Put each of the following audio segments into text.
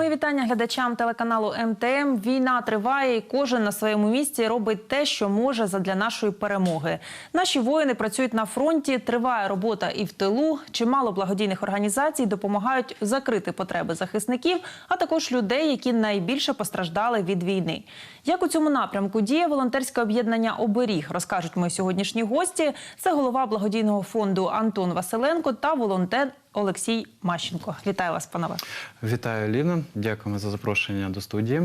Мої вітання глядачам телеканалу МТМ. Війна триває, і кожен на своєму місці робить те, що може задля нашої перемоги. Наші воїни працюють на фронті. Триває робота і в тилу. Чимало благодійних організацій допомагають закрити потреби захисників, а також людей, які найбільше постраждали від війни. Як у цьому напрямку діє волонтерське об'єднання Оберіг, розкажуть мої сьогоднішні гості. Це голова благодійного фонду Антон Василенко та волонтер Олексій Мащенко. Вітаю вас, панове. Вітаю, Ліна. Дякуємо за запрошення до студії.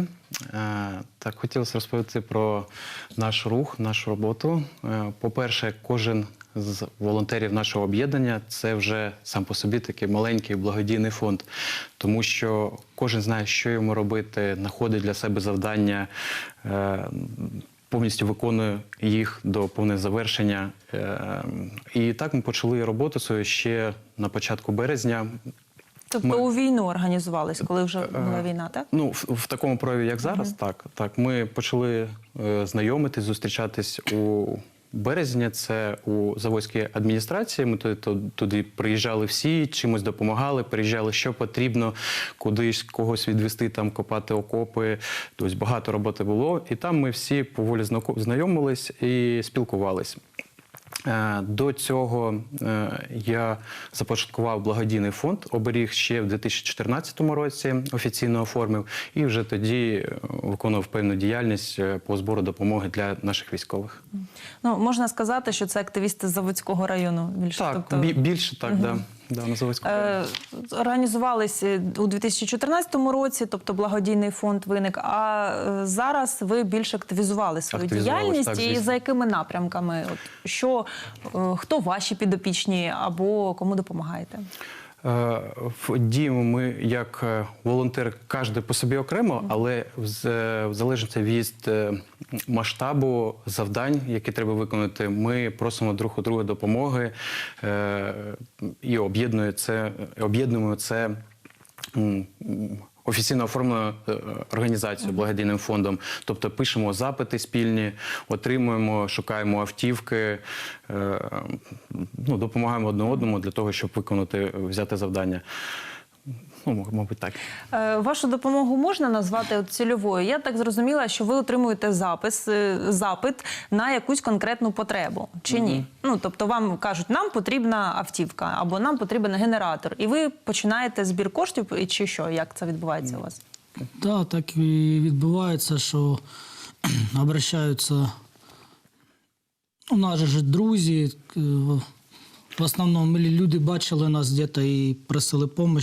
Е, Так, хотілося розповісти про наш рух, нашу роботу. Е, По-перше, кожен з волонтерів нашого об'єднання це вже сам по собі такий маленький благодійний фонд, тому що кожен знає, що йому робити, знаходить для себе завдання. Е, Повністю виконує їх до повного завершення. Е, І так ми почали роботу свою ще на початку березня. Тобто Ми- у війну організувались, коли вже була війна, так? Ну, в, в такому прояві, як зараз, так. так. Ми почали е, знайомитись, зустрічатись у березні. Це у заводській адміністрації. Ми туди приїжджали всі, чимось допомагали, приїжджали, що потрібно, кудись когось відвести, там копати окопи. Тобто багато роботи було. І там ми всі поволі знайомились і спілкувались. Е, До цього е, я започаткував благодійний фонд оберіг ще в 2014 році офіційно оформив, і вже тоді е, виконував певну діяльність по збору допомоги для наших військових. Ну можна сказати, що це активісти з Заводського району. Більше Так, тобто, бі- більше так, да, да, на Заводському. Е, Організувались у 2014 році, тобто благодійний фонд виник. А зараз ви більш активізували свою діяльність так, і за якими напрямками? От що е, хто ваші підопічні або кому допомагаєте? Е, в- Діємо ми як е, волонтер, кожен по собі окремо, але в залежності від масштабу завдань, які треба виконати, ми просимо друг у друга допомоги і об'єднуємо це. м, Офіційно оформленою е, організацією благодійним фондом, тобто пишемо запити спільні, отримуємо, шукаємо автівки, е, ну, допомагаємо одне одному для того, щоб виконати взяти завдання. Ну, мабуть, так. Е, Вашу допомогу можна назвати от цільовою? Я так зрозуміла, що ви отримуєте запис, е, запит на якусь конкретну потребу, чи ні? Ну тобто вам кажуть, нам потрібна автівка або нам потрібен генератор, і ви починаєте збір коштів, чи що? Як це відбувається у вас? Да, так і відбувається, що обращаються. У нас же друзі. е, В основному люди бачили нас десь і просили допомогу.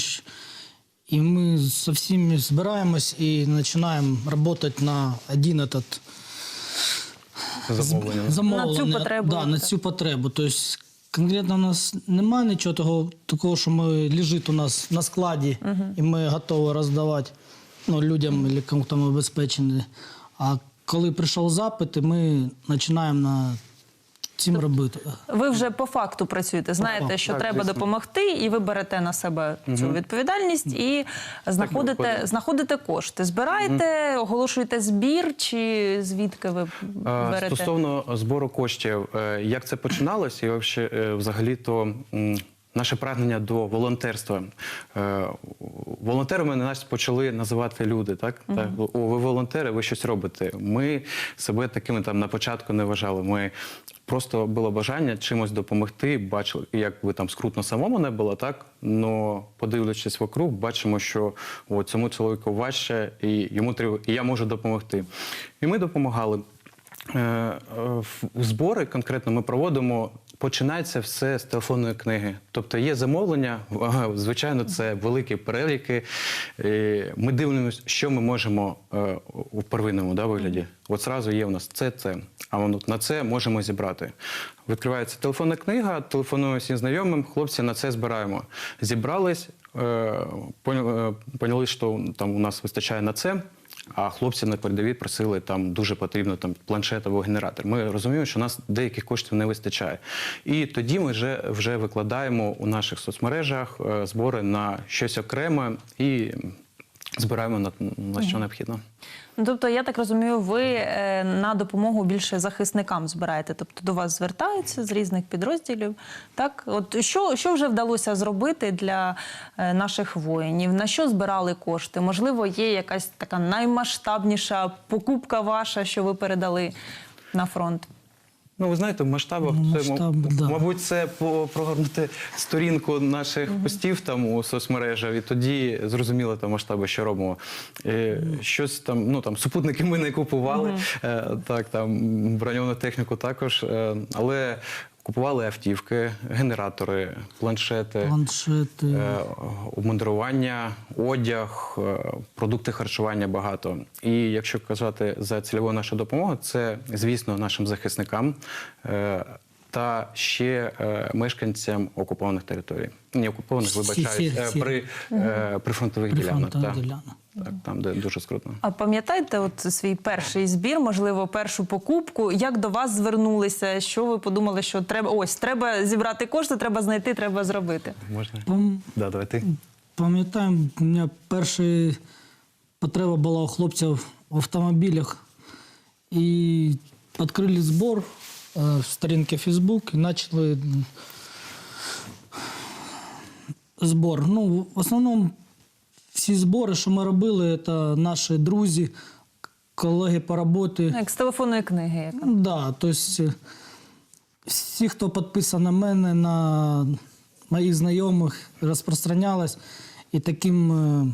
І ми со всіми збираємось і починаємо працювати на один этот Замовлення. замовлення. На цю потребу, Да, на цю потребу. Тобто конкретно у нас немає нічого того, такого, що ми лежить у нас на складі, і ми готові роздавати ну, людям або кому-то ми обезпечені. А коли прийшов запит, і ми починаємо на цим робити. Ви вже по факту працюєте, знаєте, факту, що так, треба звісно. допомогти, і ви берете на себе цю відповідальність і знаходите, знаходите кошти. Збираєте, оголошуєте збір, чи звідки ви берете? Стосовно збору коштів, е, як це починалося, і е, взагалі-то м, наше прагнення до волонтерства. Е, Волонтерами нас почали називати люди, так? так? О, ви волонтери, ви щось робите. Ми себе такими там на початку не вважали. Ми просто було бажання чимось допомогти. Бачили, як би там скрутно самому не було, так? Но подивлячись вокруг, бачимо, що о, цьому чоловіку важче, і йому треба, і я можу допомогти. І ми допомагали. Е, е, Збори конкретно ми проводимо. Починається все з телефонної книги. Тобто є замовлення, звичайно, це великі переліки. Ми дивимося, що ми можемо е, у первинному да, вигляді. От зразу є у нас це, це. А воно на це можемо зібрати. Відкривається телефонна книга, телефоную всім знайомим, хлопці на це збираємо. Зібрались, е, е, поняли, що там у нас вистачає на це. А хлопці на передовій просили там дуже потрібно там планшет генератор. Ми розуміємо, що у нас деяких коштів не вистачає. І тоді ми вже, вже викладаємо у наших соцмережах е, збори на щось окреме і збираємо на, на що необхідно. Ну, тобто, я так розумію, ви е, на допомогу більше захисникам збираєте. Тобто до вас звертаються з різних підрозділів. Так, от що, що вже вдалося зробити для е, наших воїнів? На що збирали кошти? Можливо, є якась така наймасштабніша покупка ваша, що ви передали на фронт? Ну, ви знаєте, в масштабах Ну, це, м- да. мабуть, це по- прогорнути сторінку наших постів там у соцмережах, і тоді зрозуміло там масштаби, що робимо. Е, щось там, ну там супутники ми не купували, е, так там броньовану техніку також, е, але купували автівки, генератори, планшети. Планшети. Е, обмундирування, одяг, е, продукти харчування багато. І якщо казати за цільову нашу допомогу, це звісно нашим захисникам е, та ще е, мешканцям окупованих територій. Не окупованих, вибачаюсь, е, при, е, прифронтових ділянок. Так, там, де дуже скрутно. А пам'ятаєте, от свій перший збір, можливо, першу покупку? Як до вас звернулися? Що ви подумали, що треба ось треба зібрати кошти, треба знайти, треба зробити? Можна? Пам- Да, давай ти. Пам'ятаємо, у мене перша потреба була у хлопців в автомобілях. І відкрили збор е, в сторінці Facebook і почали м, збор. Ну, в основному всі збори, що ми робили, це наші друзі, колеги по роботі. Ну, Як з телефонної книги, яка. Ну, Да, то есть е, всі, хто підписаний на мене, на моїх знайомих, розпространялось. І таким е,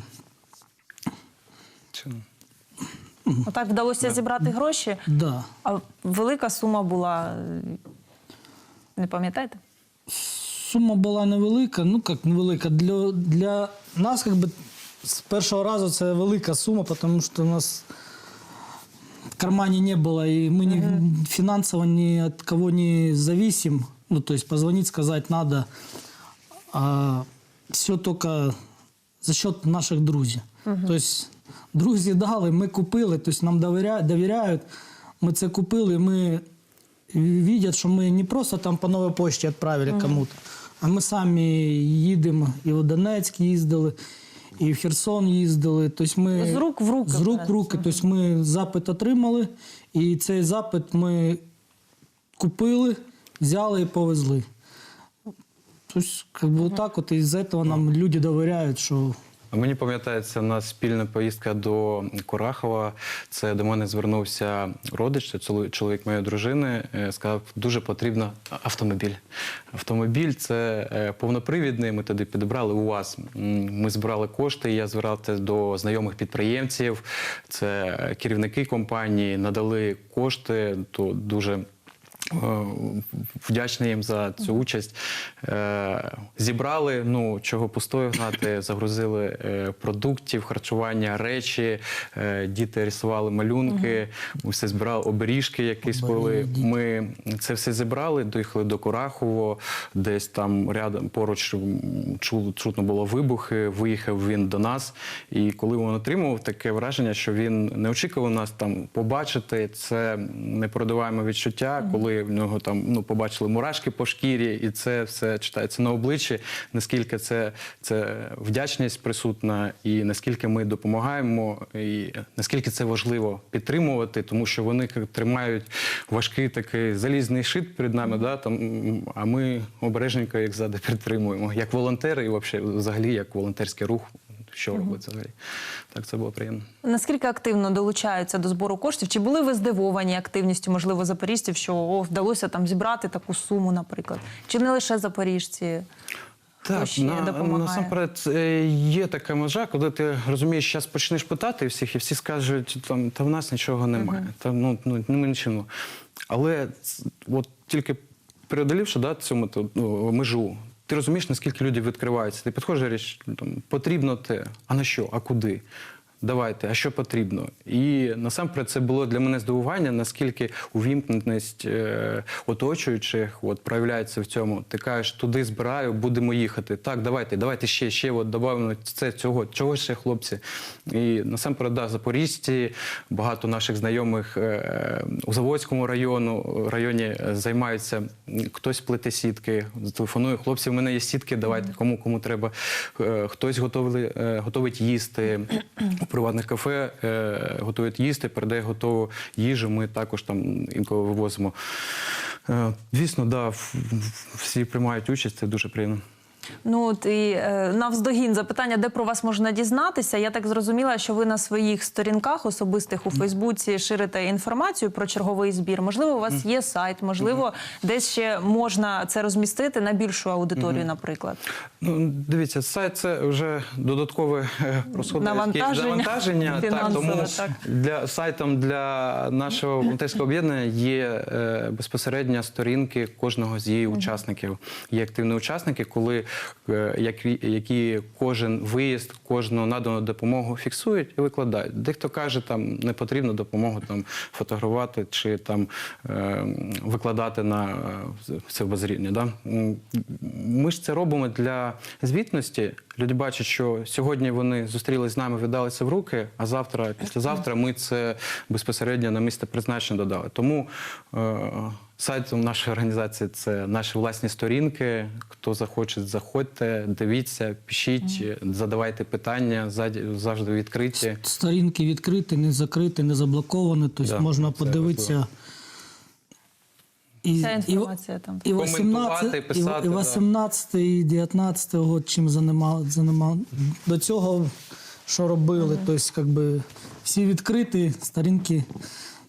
Отак вдалося зібрати гроші. да, А велика сума була. е, Не пам'ятаєте? сума була невелика. Ну як невелика. Для, для нас, как би, з першого разу це велика сума, тому що у нас в кармане не было, и мы не, финансово ни от кого не зависим. Ну, то есть позвонить, сказать надо. А все только за счет наших друзів. То есть друзі дали, ми купили, то есть нам довіряють, довіряють. Ми це купили, ми видять, що ми не просто там по новій пошті відправили кому-то, а ми самі їдемо і в Донецьк їздили, і в Херсон їздили. Тобто ми З рук в руки З рук в руки. Тобто ми запит отримали, і цей запит ми купили, взяли і повезли. Тобто, как бы, так от, і з цього нам люди довіряють, що Мені пам'ятається на спільна поїздка до Курахова. Це до мене звернувся родич, це чоловік- моєї дружини. е, Сказав, дуже потрібно автомобіль. Автомобіль це е, повнопривідний. Ми тоді підібрали вас. Ми збирали кошти. Я звертався до знайомих підприємців. Це е, керівники компанії надали кошти. То дуже Вдячний їм за цю участь. Е, Зібрали, ну чого пустою гнати, загрузили е, продуктів, харчування, речі. Е, Діти рисували малюнки, ми все збирали оберіжки, які спили. Ми це все зібрали, доїхали до Курахово, десь там рядом поруч чутно було вибухи. Виїхав він до нас. І коли він отримав таке враження, що він не очікував нас там побачити, це непередаваємо відчуття, коли в нього там ну побачили мурашки по шкірі, і це все читається на обличчі. Наскільки це, це вдячність присутна, і наскільки ми допомагаємо, і наскільки це важливо підтримувати, тому що вони тримають важкий такий залізний шит перед нами, да, там, а ми обережненько як ззади підтримуємо, як волонтери, і взагалі як волонтерський рух. Що робить взагалі? Так, це було приємно. Наскільки активно долучаються до збору коштів? Чи були ви здивовані активністю, можливо, запоріжців, що о, вдалося там зібрати таку суму, наприклад? Чи не лише запоріжці? Ще допомагає? насамперед е, є така межа, коли ти розумієш, зараз почнеш питати всіх, і всі скажуть, там, та в нас нічого немає, та ну, ну ми нічого. Але от тільки преодолівши да, цю мету, ну, межу, ти розумієш, наскільки люди відкриваються. Ти підходиш, річ, там, потрібно те, а на що, а куди? Давайте, а що потрібно? І насамперед це було для мене здивування, наскільки увімкненість е, оточуючих от, проявляється в цьому. Ти кажеш, туди збираю, будемо їхати. Так, давайте, давайте ще, ще от, додамо це, цього, чого ще, хлопці. І насамперед, да, запоріжці, багато наших знайомих е, у Заводському району, районі е, займаються. Хтось плете сітки, телефонує, хлопці, в мене є сітки, давайте, кому, кому треба. Е, Хтось готовий, е, готовить їсти приватних кафе, е, готують їсти, передає готову їжу. Ми також там інколи вивозимо. Е, Звісно, да, всі приймають участь, це дуже приємно. Ну от і е, навздогін запитання, де про вас можна дізнатися. Я так зрозуміла, що ви на своїх сторінках особистих у Фейсбуці ширите інформацію про черговий збір. Можливо, у вас є сайт, можливо, десь ще можна це розмістити на більшу аудиторію, наприклад. Ну, дивіться, сайт це вже додаткове е, Навантаження навантаження. Так, тому так. для сайтом для нашого волонтерського об'єднання є е, безпосередньо сторінки кожного з її учасників. Є активні учасники, коли які, які кожен виїзд, кожну надану допомогу фіксують і викладають. Дехто каже, там не потрібно допомогу там фотографувати чи там е, викладати на е, це обозріння. Да? Ми ж це робимо для звітності. Люди бачать, що сьогодні вони зустрілись з нами, віддалися в руки, а завтра, післязавтра ми це безпосередньо на місце призначення додали. Тому сайтом нашої організації це наші власні сторінки. Хто захоче, заходьте, дивіться, пишіть, задавайте питання, завжди відкриті. Сторінки відкриті, не закриті, не заблоковані, тобто Да, можна подивитися. І, Вся і, інформація там. і 18, і, писати, і да. 18 і 19 год чим занимав, занимав. До цього що робили, тобто, як би, всі відкриті, сторінки.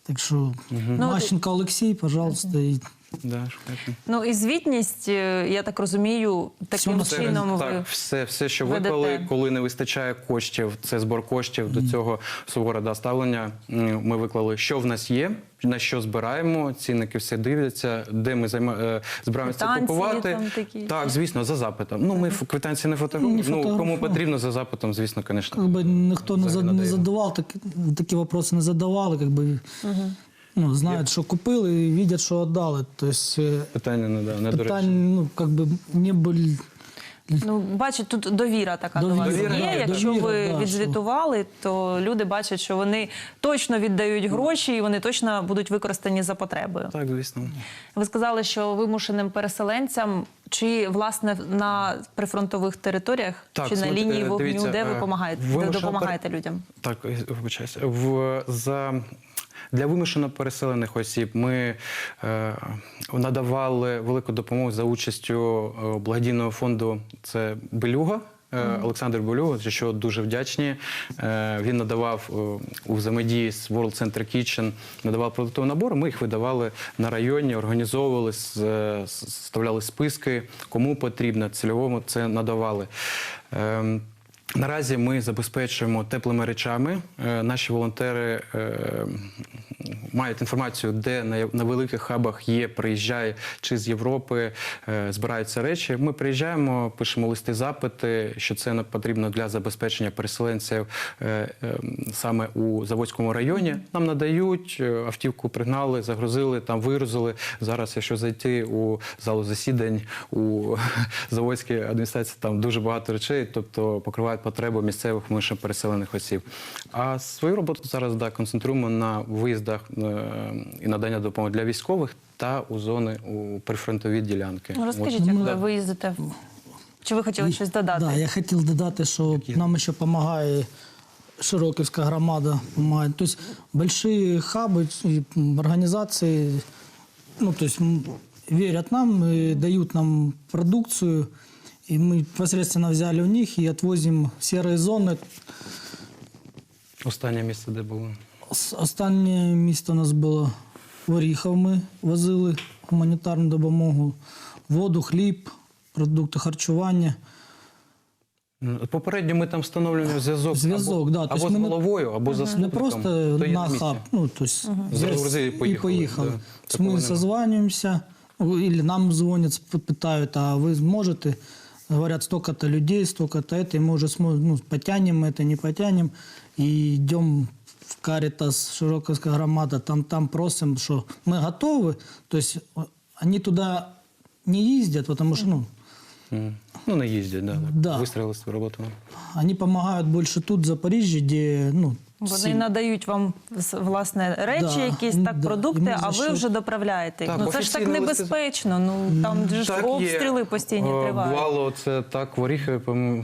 Так що Мащенко Олексій, пожалуйста, і Да, шукайте. Ну і звітність, е, я так розумію, таким на чином ви так, все, все, що ведете. виклали, коли не вистачає коштів, це збор коштів до цього суворе да, ставлення. Ми виклали, що в нас є, на що збираємо. Цінники все дивляться, де ми займа... е, збираємося це купувати. там такі. Так, звісно, за запитом. Ну, ми ф- квитанції не фотографуємо. Ну, кому потрібно за запитом, звісно, звісно. как ніхто не, задавав, так, такі вопроси не задавали, как бы, ну, знають, що купили і бачать, що віддали. Тобто, е, Питання не, да, не до речі. питань, ну, как бы, не були Ну, бачить, тут довіра така Довіра, до вас Довіра, є. да, Якщо довіра, ви да, відзвітували, то люди бачать, що вони точно віддають гроші і вони точно будуть використані за потребою. Так, звісно. Ви сказали, що вимушеним переселенцям чи власне на прифронтових територіях, Так, чи на смотри, лінії е, вогню, дивіться, де ви е, допомагаєте, де вимушена допомагаєте людям? Так, е, вибачаюся. В, за, для вимушено переселених осіб ми е, надавали велику допомогу за участю е, благодійного фонду це Белюга. е, Олександр Белюга, за що дуже вдячні. Він надавав у взаємодії з World Center Kitchen, надавав продуктовий набор. Ми їх видавали на районі, організовували, с- с- вставляли списки, кому потрібно, цільовому це надавали. Наразі ми забезпечуємо теплими речами. Е, Наші волонтери е, мають інформацію, де на, на великих хабах є, приїжджає чи з Європи, е, збираються речі. Ми приїжджаємо, пишемо листи запити, що це потрібно для забезпечення переселенців е, е, саме у Заводському районі. Нам надають е, автівку, пригнали, загрузили, там вигрузили. Зараз, якщо зайти у залу засідань у Заводській адміністрації, там дуже багато речей, тобто покривають потребу місцевих вимушено переселених осіб. А свою роботу зараз да, концентруємо на виїздах е, і надання допомоги для військових та у зони у прифронтові ділянки. Ну, розкажіть, От, як да. ви виїздите? Чи ви хотіли щось додати? Да, я хотів додати, що нам ще допомагає Широківська громада. Помогает. То есть большие хабы и м, организации ну, то есть, м, верят нам, и дают нам продукцию. И мы непосредственно взяли у них и отвозим в серые зоны. Останнє місце, де було. С- Останнє місто у нас було в Оріхов. Ми возили гуманітарну допомогу, воду, хліб, продукти харчування. М, Попередньо ми там встановлюємо зв'язок, Зв'язок, або, да. або Тобто з ми не- головою, або з Не заступником. просто хто є на місці. хаб, ну, то есть Загрузили і взял поїхали, и поехал. да. То есть Такого мы нема. созваниваемся, или нам звонят, п- питают, а вы сможете говорят, столько-то людей, столько-то это, и мы уже смотрим, ну, потянем это, не потянем, и идем в Каритас, Широковская громада, там, там просим, что мы готовы, то есть э, они туда не ездят, потому что, ну, М. Ну, не їздять, да. Да. Вистрілили свою роботу. они помогают больше тут, в Запоріжжі, де, ну, вони всі- надають вам власне речі, Да, якісь так да. Продукти, а ви вже доправляєте. Так, ну це ж так небезпечно. Ну там же ж Так є. обстріли постійні Е, тривають. Бувало це так в Оріхові,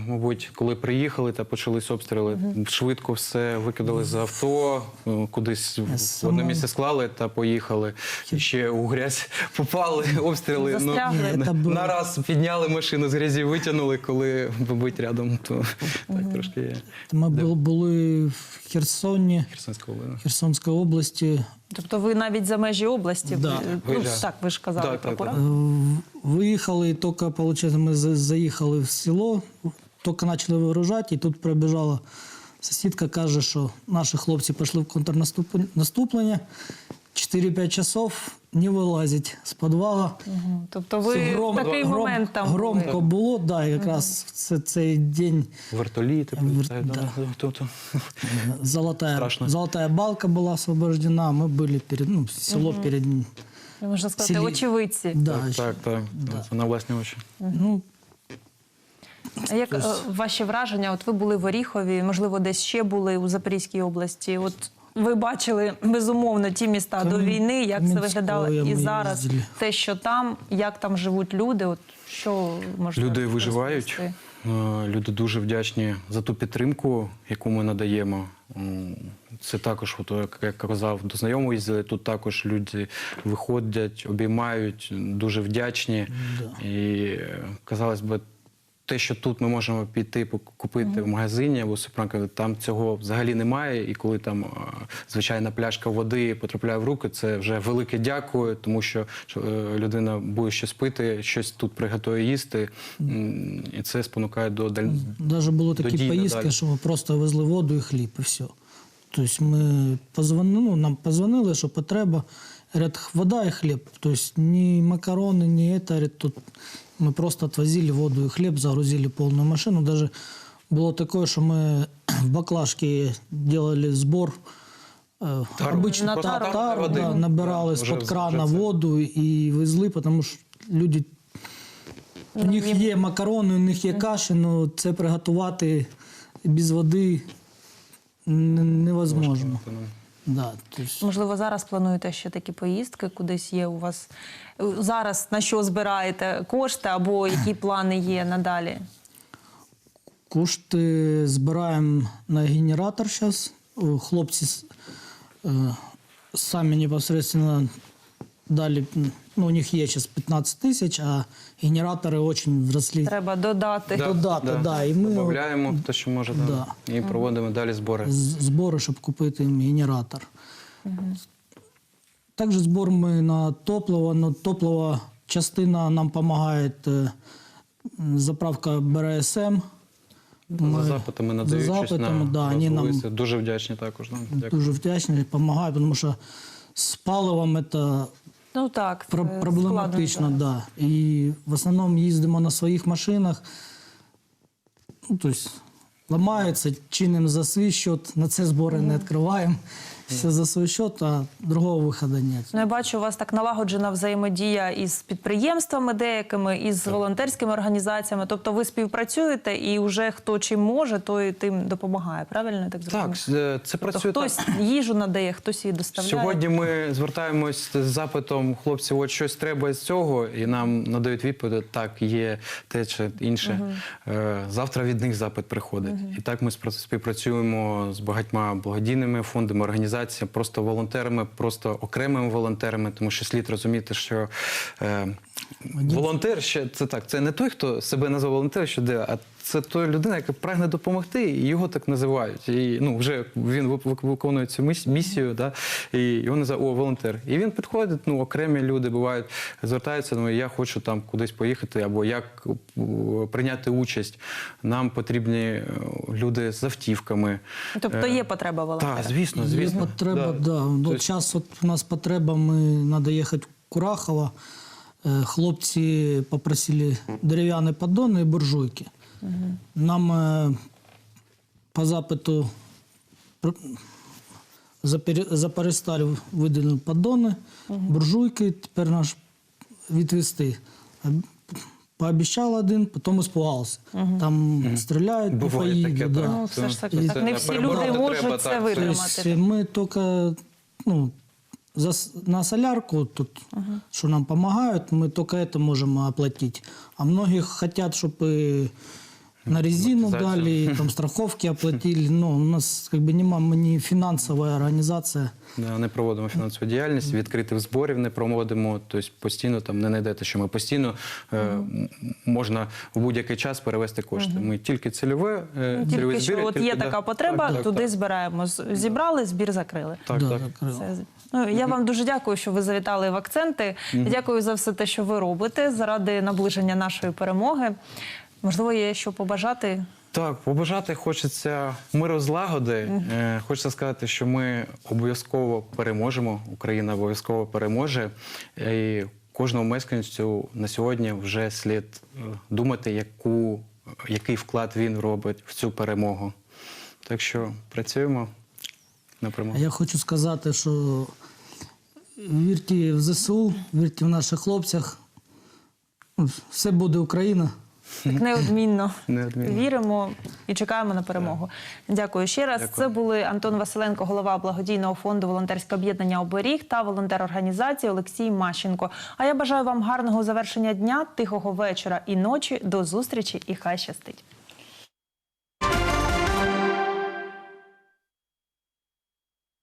мабуть, коли приїхали та почались обстріли. Швидко все викидали з авто, е, кудись в- одне місце склали та поїхали. І ще у грязь попали, обстріли. Ну, Застрягли. Це нараз підняли машину з грязі, витягнули, коли бить рядом, то так трошки є. Ми були в Херсоні, Херсонська область. Херсонської області. Тобто ви навіть за межі області, Да. ви- ну, так ви ж казали так. Е, Виїхали, і тільки, виходить, ми заїхали в село, тільки почали вигружати, і тут прибіжала сусідка, каже, що наші хлопці пішли в контрнаступлення, 4-5 часов не вилазять з підвала. Мгм. Тобто ви Це в такий гром- момент там громко були. було, да, і якраз це цей день Вертоліти прилітають. да. да. Тобто, золотая, Страшно. золотая балка была освобождена, мы были перед, ну, село перед ним. Можна сказати, Селі- очевидці. Да, так, ще. так, так. Це на власні очі. Ну, А як е, ваші враження? От ви були в Оріхові, можливо, десь ще були у Запорізькій області. От ви бачили безумовно ті міста до війни, як це Кам'янського виглядало і ми зараз. їздили. Те, що там, як там живуть люди, от що можна Люди розповісти? виживають. Е, Люди дуже вдячні за ту підтримку, яку ми надаємо. М, Це також, от, як я казав, до знайомого їздили. Тут також люди виходять, обіймають, дуже вдячні. І е, казалось би, те, що тут ми можемо піти купити в магазині або супермаркеті, там цього взагалі немає. І коли там звичайна пляшка води потрапляє в руки, це вже велике дякую, тому що е, людина буде щось пити, щось тут приготує їсти, і це спонукає до даль... даже були До такі поїздки, що ми просто везли воду і хліб, і все. Тобто ми позвонили, ну, нам позвонили, що потреба. Говорят, вода и хлеб. То есть ни макароны, ни это. Тут мы просто отвозили воду и хлеб, загрузили полную машину. Даже было такое, что мы в баклажке делали сбор. э, Тару. Обычно На та- тару. тару, Води. да, набирали Да, з-під вже- крана вже це. воду і везли, тому що люди у Ну, них їм- є макарони, у них є каші, але це приготувати без води н- невозможно. Да, то есть, Можливо, зараз плануєте ще такі поїздки, кудись є у вас зараз на що збираєте кошти або які плани є надалі? кошти збираємо на генератор зараз. Хлопці е, самі непосредственно дали, ну, у них є зараз 15 тисяч, а генератори дуже вросли. Треба додати. Да. додати, да, і ми- Додаємо те, що може, да. і проводимо далі збори. збори, щоб купити їм генератор. Також збор ми на топливо. Но топливо частина нам допомагає е, заправка БРСМ. За запитами надають щось запитами, на да, вони нам- Дуже вдячні також. Да. Дякую. Дуже вдячний, допомагає, тому що з паливом це Ну так, про- проблематично, так. да. І в основному їздимо на своїх машинах. Ну, тобто, ламаються, чинимо за свій счет, на це збори не відкриваємо. Все за свій счет, а другого виходу немає. Ну, я бачу, у вас так налагоджена взаємодія із підприємствами деякими, із волонтерськими організаціями. Тобто ви співпрацюєте і вже хто чим може, той тим допомагає. Правильно так зрозуміла? Так, е, це Тобто працює хтось так. їжу надає, хтось її доставляє. Сьогодні ми звертаємось з запитом, хлопці, от щось треба з цього, і нам надають відповідь, так, є те чи інше. Е, Завтра від них запит приходить. І так ми співпрацюємо з багатьма благодійними фондами, організаціями, просто волонтерами, просто окремими волонтерами, тому що слід розуміти, що е, волонтер ще це так, це не той, хто себе назвав волонтером, що де, а це той людина, яка прагне допомогти, і його так називають. І ну вже він вик- виконує цю місію, да, і його називають о, волонтер. І він підходить, ну окремі люди бувають, звертаються, ну я хочу там кудись поїхати, або як е, прийняти участь. Нам потрібні е, люди з автівками. Тобто є потреба волонтера? Так, звісно, Є звісно. потреба, да. Тобто- От зараз от у нас потреба, ми треба їхати в Курахово. Е, Хлопці попросили дерев'яні поддони і буржуйки. Нам е, по запиту Запоріжсталь виділили поддони, буржуйки, тепер наш відвести. Пообіцяв один, потім іспугався. Там стріляють по фаїду. да. так. Ну, все ж таки, І так не всі люди можуть треба, це витримати. Тобто ми тільки ну, за, на солярку, тут, що нам допомагають, ми тільки це можемо оплатити. А многі хочуть, щоб і на резину дали, і там страховки оплатили. Ну, у нас как бы нема, ми не фінансова організація. Да, Не проводимо фінансову діяльність, відкритих зборів не проводимо, тобто постійно там не знайдете, що ми постійно е, можна в будь-який час перевести кошти. Ми тільки цільове, е, цільові Тільки що збір, от тільки, є да. така потреба, Так, так, туди так. збираємо. Зібрали, збір закрили. Так, да, так. Це, ну, я вам дуже дякую, що ви завітали в акценти. Дякую за все те, що ви робите заради наближення нашої перемоги. Можливо, є що побажати. Так, побажати хочеться миру злагоди. Е, Хочеться сказати, що ми обов'язково переможемо. Україна обов'язково переможе. І кожному мешканцю на сьогодні вже слід е, думати, яку, який вклад він робить в цю перемогу. Так що працюємо на перемогу. Я хочу сказати, що вірте в ЗСУ, вірте в наших хлопцях. Все буде Україна. Так неодмінно Неодмінно. віримо і чекаємо на перемогу. Дякую ще раз. Дякую. Це були Антон Василенко, голова благодійного фонду Волонтерське об'єднання Оберіг та волонтер організації Олексій Мащенко. А я бажаю вам гарного завершення дня, тихого вечора і ночі. До зустрічі і хай щастить.